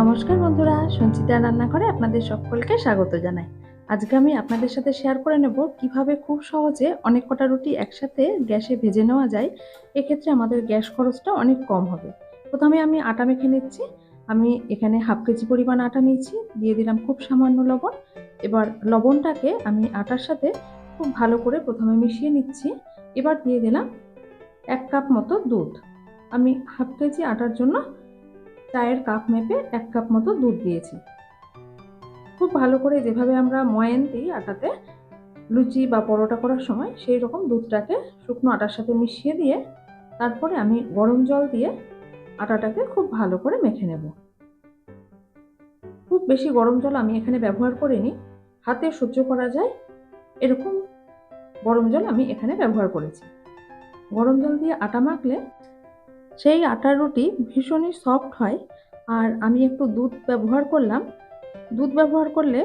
নমস্কার বন্ধুরা সঞ্চিতা রান্নাঘরে আপনাদের সকলকে স্বাগত জানাই। আজকে আমি আপনাদের সাথে শেয়ার করে নেব কীভাবে খুব সহজে অনেক কটা রুটি একসাথে গ্যাসে ভেজে নেওয়া যায়। এক্ষেত্রে আমাদের গ্যাস খরচটা অনেক কম হবে। প্রথমে আমি আটা মেখে নিচ্ছি। আমি এখানে হাফ কেজি পরিমাণ আটা নিয়েছি, দিয়ে দিলাম খুব সামান্য লবণ। এবার লবণটাকে আমি আটার সাথে খুব ভালো করে প্রথমে মিশিয়ে নিচ্ছি। এবার দিয়ে দিলাম এক কাপ মতো দুধ। আমি হাফ কেজি আটার জন্য চায়ের কাপ মেপে এক কাপ মতো দুধ দিয়েছি। খুব ভালো করে যেভাবে আমরা ময়ান দিই আটাতে, লুচি বা পরোটা করার সময় সেই রকম দুধটাকে শুকনো আটার সাথে মিশিয়ে দিয়ে, তারপরে আমি গরম জল দিয়ে আটাটাকে খুব ভালো করে মেখে নেব। খুব বেশি গরম জল আমি এখানে ব্যবহার করিনি। হাতে সহ্য করা যায়, এরকম গরম জল আমি এখানে ব্যবহার করেছি। গরম জল দিয়ে আটা মাখলে সেই আটার রুটি ভীষণই সফট হয়। আর আমি একটু দুধ ব্যবহার করলাম। দুধ ব্যবহার করলে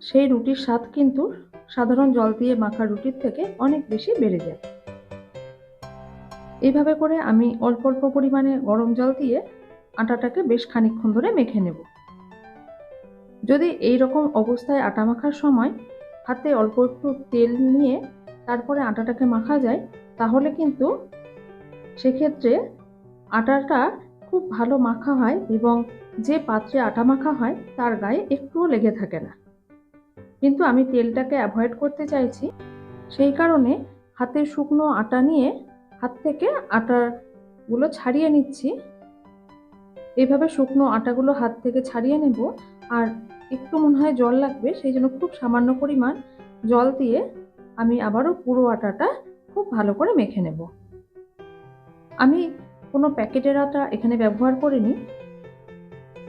সেই রুটির স্বাদ কিন্তু সাধারণ জল দিয়ে মাখা রুটির থেকে অনেক বেশি বেড়ে যায়। এইভাবে করে আমি অল্প অল্প পরিমাণে গরম জল দিয়ে আটাটাকে বেশ খানিকক্ষণ ধরে মেখে নেব। যদি এই রকম অবস্থায় আটা মাখার সময় হাতে অল্প একটু তেল নিয়ে তারপরে আটাটাকে মাখা যায়, তাহলে কিন্তু সেক্ষেত্রে আটাটা খুব ভালো মাখা হয় এবং যে পাত্রে আটা মাখা হয় তার গায়ে একটুও লেগে থাকে না। কিন্তু আমি তেলটাকে অ্যাভয়েড করতে চাইছি, সেই কারণে হাতে শুকনো আটা নিয়ে হাত থেকে আটাগুলো ছাড়িয়ে নিচ্ছি। এইভাবে শুকনো আটাগুলো হাত থেকে ছাড়িয়ে নেব আর একটু মনে হয় জল লাগবে, সেই জন্য খুব সামান্য পরিমাণ জল দিয়ে আমি আবারও পুরো আটাটা খুব ভালো করে মেখে নেব। আমি কোনো প্যাকেটের আটা এখানে ব্যবহার করিনি।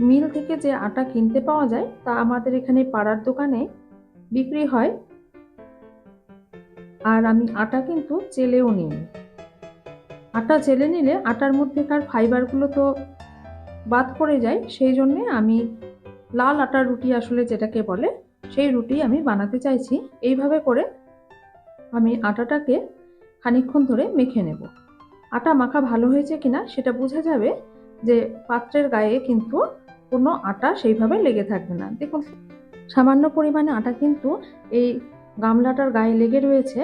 মিল থেকে যে আটা কিনতে পাওয়া যায়, তা আমাদের এখানে পাড়ার দোকানে বিক্রি হয়। আর আমি আটা কিন্তু চেলেও নিই আটা চেলে নিলে আটার মধ্যেকার ফাইবারগুলো তো বাদ পড়ে যায়, সেই জন্যে আমি লাল আটার রুটি আসলে যেটাকে বলে, সেই রুটি আমি বানাতে চাইছি। এইভাবে করে আমি আটাটাকে খানিকক্ষণ ধরে মেখে নেব। আটা মাখা ভালো হয়েছে কিনা সেটা বোঝা যাবে যে পাত্রের গায়ে কিন্তু কোনো আটা সেইভাবে লেগে থাকবে না। দেখুন, সামান্য পরিমাণে আটা কিন্তু এই গামলাটার গায়ে লেগে রয়েছে।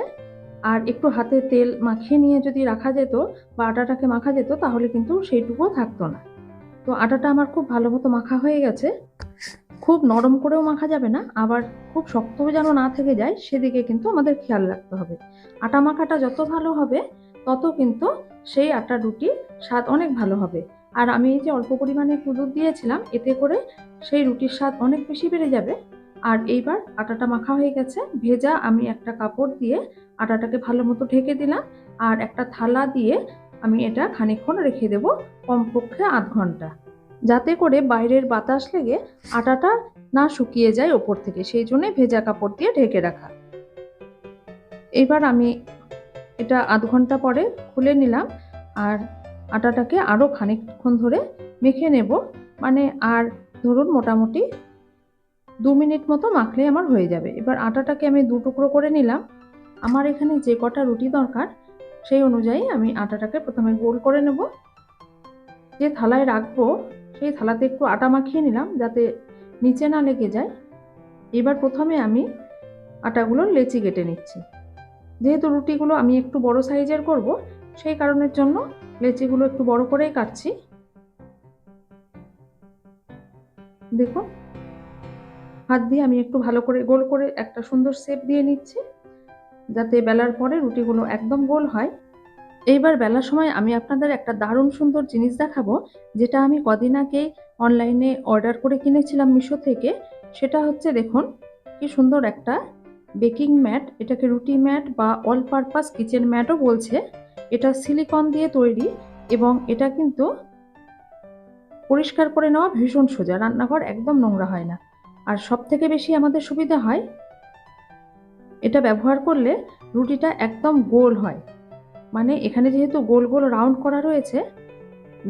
আর একটু হাতে তেল মাখিয়ে নিয়ে যদি রাখা যেত বা আটাটাকে মাখা যেত তাহলে কিন্তু সেইটুকুও থাকতো না। তো আটাটা আমার খুব ভালো মতো মাখা হয়ে গেছে। খুব নরম করেও মাখা যাবে না, আবার খুব শক্তও যেন না থেকে যায় সেদিকে কিন্তু আমাদের খেয়াল রাখতে হবে। আটা মাখাটা যত ভালো হবে, তত কিন্তু সেই আটা রুটি স্বাদ অনেক ভালো হবে। আর আমি এই যে অল্প পরিমাণে একটু দিয়েছিলাম, এতে করে সেই রুটির স্বাদ অনেক বেশি বেড়ে যাবে। আর এইবার আটাটা মাখা হয়ে গেছে, ভেজা আমি একটা কাপড় দিয়ে আটাটাকে ভালো মতো ঢেকে দিলাম, আর একটা থালা দিয়ে আমি এটা খানিকক্ষণ রেখে দেব কমপক্ষে আধ ঘণ্টা। যাতে করে বাইরের বাতাস লেগে আটাটা না শুকিয়ে যায় ওপর থেকে, সেই জন্যে ভেজা কাপড় দিয়ে ঢেকে রাখা। এবার আমি এটা আধ ঘণ্টা পরে খুলে নিলাম আর আটাটাকে আরও খানিকক্ষণ ধরে মেখে নেব। মানে আর ধরুন মোটামুটি দু মিনিট মতো মাখলে আমার হয়ে যাবে। এবার আটাটাকে আমি দু টুকরো করে নিলাম। আমার এখানে যে কটা রুটি দরকার সেই অনুযায়ী আমি আটাটাকে প্রথমে গোল করে নেব। যে থালায় রাখব সেই থালাতে একটু আটা মাখিয়ে নিলাম যাতে নিচে না লেগে যায়। এবার প্রথমে আমি আটাগুলো লেচি কেটে নিচ্ছি। যেহেতু রুটিগুলো আমি একটু বড় সাইজের করব, সেই কারণের জন্য লেচিগুলো একটু বড় করেই কাটছি। দেখুন, হাত দিয়ে আমি একটু ভালো করে গোল করে একটা সুন্দর শেপ দিয়ে নিচ্ছি, যাতে বেলার পরে রুটিগুলো একদম গোল হয়। এইবার বেলার সময় আমি আপনাদের একটা দারুণ সুন্দর জিনিস দেখাবো, যেটা আমি কদিন আগেই অনলাইনে অর্ডার করে কিনেছিলাম মিশো থেকে, সেটা হচ্ছে দেখুন, কি সুন্দর একটা বেকিং ম্যাট, এটাকে রুটি ম্যাট বা অল পারপাস কিচেন ম্যাটও বলছে। এটা সিলিকন দিয়ে তৈরি এবং এটা কিন্তু পরিষ্কার করে নেওয়া ভীষণ সোজা। রান্নাঘর একদম নোংরা হয় না। আর সব থেকে বেশি আমাদের সুবিধা হয়, এটা ব্যবহার করলে রুটিটা একদম গোল হয়। মানে এখানে যেহেতু গোল গোল রাউন্ড করা রয়েছে,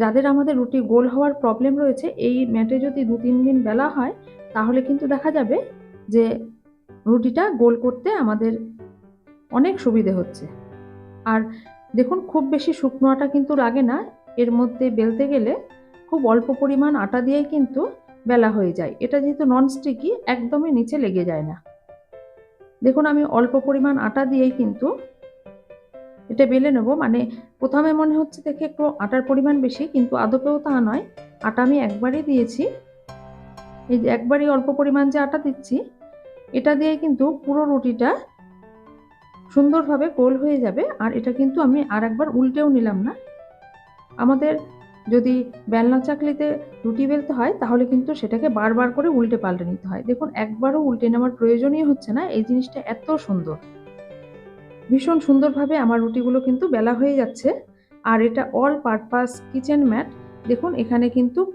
যাদের আমাদের রুটি গোল হওয়ার প্রবলেম রয়েছে, এই ম্যাটে যদি দু তিন দিন বেলা হয়, তাহলে কিন্তু দেখা যাবে যে রুটিটা গোল করতে আমাদের অনেক সুবিধে হচ্ছে। আর দেখুন, খুব বেশি শুকনো আটা কিন্তু লাগে না। এর মধ্যে বেলতে গেলে খুব অল্প পরিমাণ আটা দিয়েই কিন্তু বেলা হয়ে যায়। এটা যেহেতু ননস্টিকি একদমই নিচে লেগে যায় না। দেখুন, আমি অল্প পরিমাণ আটা দিয়েই কিন্তু এটা বেলে নেব। মানে প্রথমে মনে হচ্ছে দেখে একটু আটার পরিমাণ বেশি, কিন্তু আদপেও তা নয়। আটা আমি একবারই দিয়েছি। এই যে একবারই অল্প পরিমাণ যে আটা দিচ্ছি এটা দিয়ে কিন্তু পুরো রুটিটা সুন্দরভাবে গোল হয়ে যাবে। আর এটা কিন্তু আমি আর একবার উল্টেও নিলাম না। আমাদের যদি বেলনা চাকলিতে রুটি বেলতে হয়, তাহলে কিন্তু সেটাকে বারবার করে উল্টে পাল্টে নিতে হয়। দেখুন, একবারও উল্টে নেওয়ার প্রয়োজনই হচ্ছে না। এই জিনিসটা এত সুন্দর। ভীষণ সুন্দরভাবে আমার রুটিগুলো কিন্তু বেলা হয়ে যাচ্ছে। আর এটা অল পারপাস কিচেন ম্যাট দেখুন, এখানে কিন্তু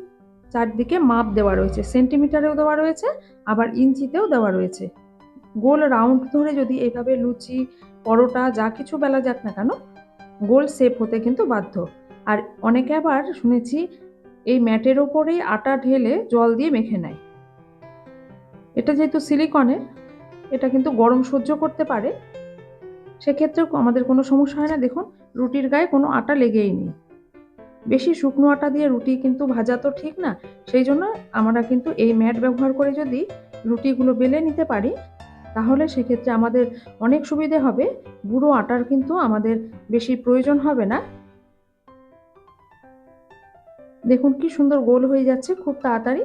চারদিকে মাপ দেওয়া রয়েছে, সেন্টিমিটারেও দেওয়া রয়েছে, আবার ইঞ্চিতেও দেওয়া রয়েছে। গোল রাউন্ড ধরে যদি এইভাবে লুচি, পরোটা, যা কিছু বেলা যাক না কেন, গোল শেপ হতে কিন্তু বাধ্য। আর অনেকে আবার শুনেছি, এই ম্যাটের ওপরেই আটা ঢেলে জল দিয়ে মেখে নেয়। এটা যেহেতু সিলিকনের এটা কিন্তু গরম সহ্য করতে পারে। সেক্ষেত্রেও আমাদের কোনো সমস্যা হয় না। দেখুন, রুটির গায়ে কোনো আটা লেগেই নেই। বেশি শুকনো আটা দিয়ে রুটি কিন্তু ভাজা তো ঠিক না, সেই জন্য আমরা কিন্তু এই ম্যাট ব্যবহার করে যদি রুটিগুলো বেলে নিতে পারি, তাহলে সেক্ষেত্রে আমাদের অনেক সুবিধে হবে। বুড়ো আটার কিন্তু আমাদের বেশি প্রয়োজন হবে না। দেখুন কি সুন্দর গোল হয়ে যাচ্ছে খুব তাড়াতাড়ি।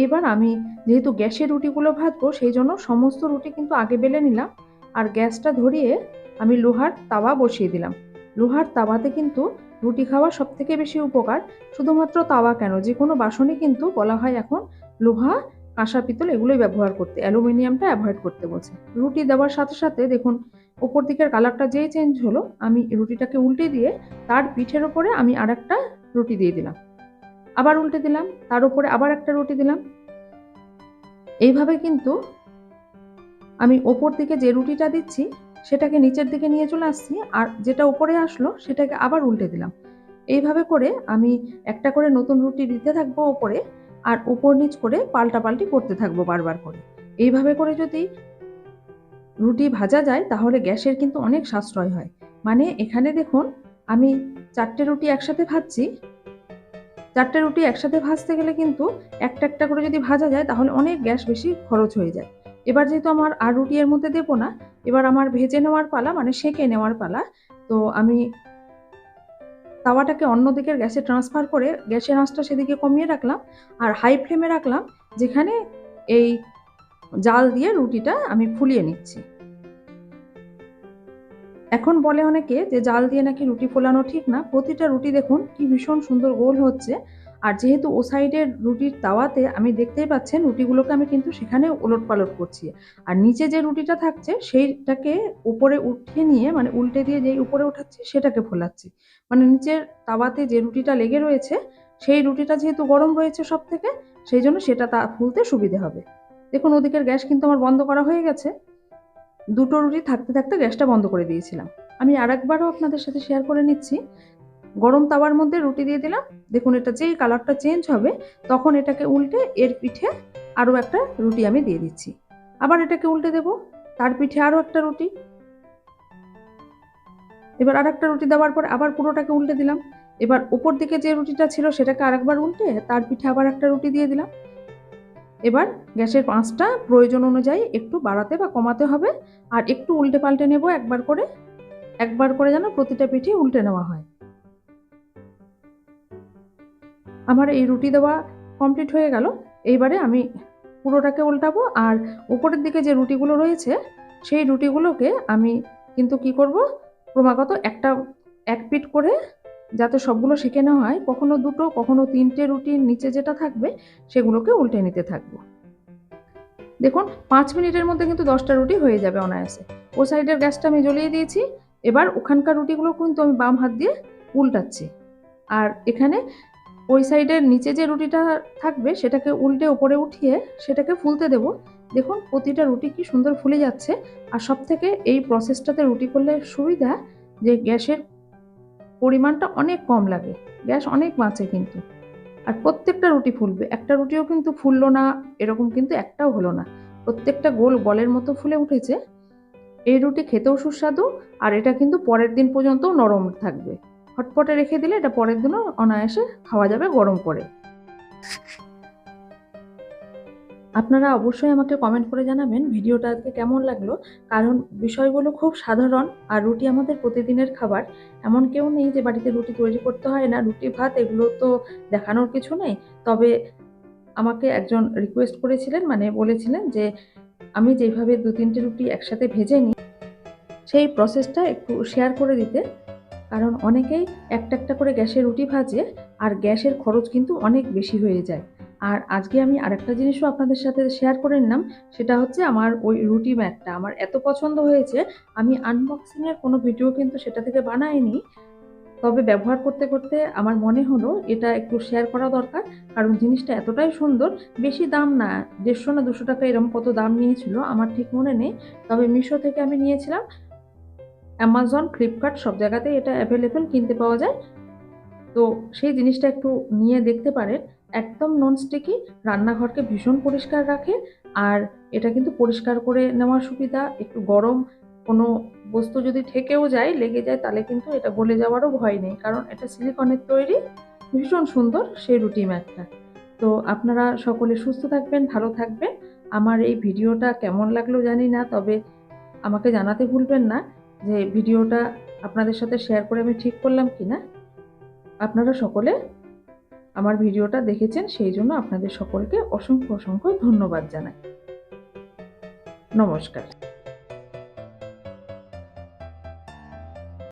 এইবার আমি যেহেতু গ্যাসের রুটিগুলো ভাজবো, সেই জন্য সমস্ত রুটি কিন্তু আগে বেলে নিলাম। আর গ্যাসটা ধরিয়ে আমি লোহার তাওয়া বসিয়ে দিলাম। লোহার তাওয়াতে কিন্তু রুটি খাওয়া সব থেকে বেশি উপকার। শুধুমাত্র তাওয়া কেন? যে কোনো বাসনে কিন্তু বলা হয় এখন লোহা, কাঁসা, পিতল এগুলোই ব্যবহার করতে। অ্যালুমিনিয়ামটা অ্যাভয়েড করতে বলছে। রুটি দেওয়ার সাথে সাথে দেখুন, ওপর দিকের কালারটা যেই চেঞ্জ হলো, আমি রুটিটাকে উল্টে দিয়ে তার পিঠের ওপরে আমি আর একটা রুটি দিয়ে দিলাম। আবার উল্টে দিলাম, তার উপরে আবার একটা রুটি দিলাম। এইভাবে কিন্তু আমি ওপর দিকে যে রুটিটা দিচ্ছি সেটাকে নিচের দিকে নিয়ে চলে আসছি আর যেটা উপরে আসলো সেটাকে আবার উল্টে দিলাম। এইভাবে করে আমি একটা করে নতুন রুটি দিতে থাকব ওপরে আর উপর নিচ করে পাল্টাপাল্টি করতে থাকব বারবার করে। এইভাবে করে যদি রুটি ভাজা যায় তাহলে গ্যাসের কিন্তু অনেক সাশ্রয় হয়। মানে এখানে দেখুন আমি চারটে রুটি একসাথে ভাজছি। চারটে রুটি একসাথে ভাজতে গেলে কিন্তু একটা একটা করে যদি ভাজা যায় তাহলে অনেক গ্যাস বেশি খরচ হয়ে যায়। এবার যেহেতু আমার আর রুটি এর মধ্যে দেবো না, এবার আমার ভেজে নেওয়ার পালা মানে সেঁকে নেওয়ার পালা, তো আমি তাওয়াটাকে অন্য দিকের গ্যাসে ট্রান্সফার করে গ্যাসের আঁচটা সেদিকে কমিয়ে রাখলাম আর হাই ফ্লেমে রাখলাম, যেখানে এই জাল দিয়ে রুটিটা আমি ফুলিয়ে নিচ্ছি। এখন বলে অনেকে যে জাল দিয়ে নাকি রুটি ফোলানো ঠিক না, প্রতিটা রুটি দেখুন কি ভীষণ সুন্দর গোল হচ্ছে। আর যেহেতু ও সাইডের রুটির তাওয়াতে আমি দেখতেই পাচ্ছেন রুটিগুলোকে আমি কিন্তু সেখানে ওলট পালট করছি। আর নিচে যে রুটিটা থাকছে সেইটাকে উপরে উঠে নিয়ে মানে উল্টে দিয়ে যেই উপরে উঠাচ্ছি সেটাকে ফোলাচ্ছি। মানে নিচের তাওয়াতে যে রুটিটা লেগে রয়েছে সেই রুটিটা যেহেতু গরম রয়েছে সব থেকে সেই জন্য সেটা তা ফুলতে সুবিধে হবে। দেখুন ওদিকের গ্যাস কিন্তু আমার বন্ধ করা হয়ে গেছে। দুটো রুটি থাকতে থাকতে গ্যাসটা বন্ধ করে দিয়েছিলাম। আমি আরেকবারও আপনাদের সাথে শেয়ার করে নিচ্ছি। গরম তাওয়ার মধ্যে রুটি দিয়ে দিলাম। দেখুন, এটা যেই কালারটা চেঞ্জ হবে, তখন এটাকে উল্টে এর পিঠে আরও একটা রুটি আমি দিয়ে দিচ্ছি। আবার এটাকে উল্টে দেব, তার পিঠে আরও একটা রুটি। এবার আর একটা রুটি দেওয়ার পর আবার পুরোটাকে উল্টে দিলাম। এবার উপর দিকে যে রুটিটা ছিল, সেটাকে আরেকবার উল্টে তার পিঠে আবার একটা রুটি দিয়ে দিলাম। এবার গ্যাসের পাঁচটা প্রয়োজন অনুযায়ী একটু বাড়াতে বা কমাতে হবে, আর একটু উল্টে পাল্টে নেব একবার করে। একবার করে যেন প্রতিটা পিঠে উল্টে নেওয়া হয়। আমার এই রুটি দেওয়া কমপ্লিট হয়ে গেল। এইবারে আমি পুরোটাকে উল্টাবো আর উপরের দিকে যে রুটিগুলো রয়েছে, সেই রুটিগুলোকে আমি কিন্তু কি করব, ক্রমাগত একটা, এক পিট করে যাতে সবগুলো সেঁকে নেওয়া হয়, কখনো দুটো, কখনো তিনটে রুটির নিচে যেটা থাকবে, সেগুলোকে উল্টে নিতে থাকব। দেখুন, পাঁচ মিনিটের মধ্যে কিন্তু দশটা রুটি হয়ে যাবে অনায়াসে। ও সাইডের গ্যাসটা আমি জ্বলিয়ে দিয়েছি, এবার ওখানকার রুটিগুলো কিন্তু আমি বাম হাত দিয়ে উল্টাচ্ছি। আর এখানে ওই সাইডের নিচে যে রুটিটা থাকবে, সেটাকে উল্টে ওপরে উঠিয়ে সেটাকে ফুলতে দেব। দেখুন, প্রতিটা রুটি কি সুন্দর ফুলে যাচ্ছে। আর সব থেকে এই প্রসেসটাতে রুটি করলে সুবিধা যে গ্যাসের পরিমাণটা অনেক কম লাগে। গ্যাস অনেক বাঁচে কিন্তু। আর প্রত্যেকটা রুটি ফুলবে। একটা রুটিও কিন্তু ফুললো না, এরকম কিন্তু একটাও হলো না। প্রত্যেকটা গোল বলের মতো ফুলে উঠেছে। এই রুটি খেতেও সুস্বাদু, আর এটা কিন্তু পরের দিন পর্যন্তও নরম থাকবে। হটপটে রেখে দিলে এটা পরের দিনও অনায়াসে খাওয়া যাবে গরম করে। আপনারা অবশ্যই আমাকে কমেন্ট করে জানাবেন ভিডিওটা আজকে কেমন লাগল। কারণ বিষয়গুলো খুব সাধারণ আর রুটি আমাদের প্রতিদিনের খাবার। এমন কেউ নেই যে বাড়িতে রুটি তৈরি করতে হয় না, রুটি, ভাত এগুলো তো দেখানোর কিছু নেই। তবে আমাকে একজন রিকোয়েস্ট করেছিলেন মানে বলেছিলেন যে আমি যেভাবে দু তিনটে রুটি একসাথে ভেজে নিই, সেই প্রসেসটা একটু শেয়ার করে দিতে। কারণ অনেকেই একটা একটা করে গ্যাসে রুটি ভাজে আর গ্যাসের খরচ কিন্তু অনেক বেশি হয়ে যায়। আর আজকে আমি আরেকটা জিনিসও আপনাদের সাথে শেয়ার করে নিলাম, সেটা হচ্ছে আমার ওই রুটি ম্যাটটা। আমার এত পছন্দ হয়েছে, আমি আনবক্সিংয়ের কোনো ভিডিও কিন্তু সেটা থেকে বানাইনি। তবে ব্যবহার করতে করতে আমার মনে হলো এটা একটু শেয়ার করা দরকার, কারণ জিনিসটা এতটাই সুন্দর, বেশি দাম না, দেড়শো না দুশো টাকা এরকম কত দাম নিয়েছিল, আমার ঠিক মনে নেই। তবে মিশো থেকে আমি নিয়েছিলাম অ্যামাজন ফ্লিপকার্ট সব জায়গাতেই এটা অ্যাভেলেবেল কিনতে পাওয়া যায়। তো সেই জিনিসটা একটু নিয়ে দেখতে পারেন। একদম ননস্টিকি রান্নাঘরকে ভীষণ পরিষ্কার রাখে আর এটা কিন্তু পরিষ্কার করে নেওয়ার সুবিধা। একটু গরম কোনো বস্তু যদি ঠেকেও যায়, লেগে যায়, তাহলে কিন্তু এটা গলে যাওয়ারও ভয় নেই। কারণ এটা সিলিকনের তৈরি, ভীষণ সুন্দর সেই রুটি ম্যাটটা তো আপনারা সকলে সুস্থ থাকবেন, ভালো থাকবেন। আমার এই ভিডিওটা কেমন লাগল জানি না, তবে আমাকে জানাতে ভুলবেন না। যে ভিডিওটা আপনাদের সাথে শেয়ার করে আমি ঠিক করলাম কি না, আপনারা সকলে আমার ভিডিওটা দেখেছেন, সেই জন্য আপনাদের সকলকে অসংখ্য অসংখ্য ধন্যবাদ জানাই। নমস্কার।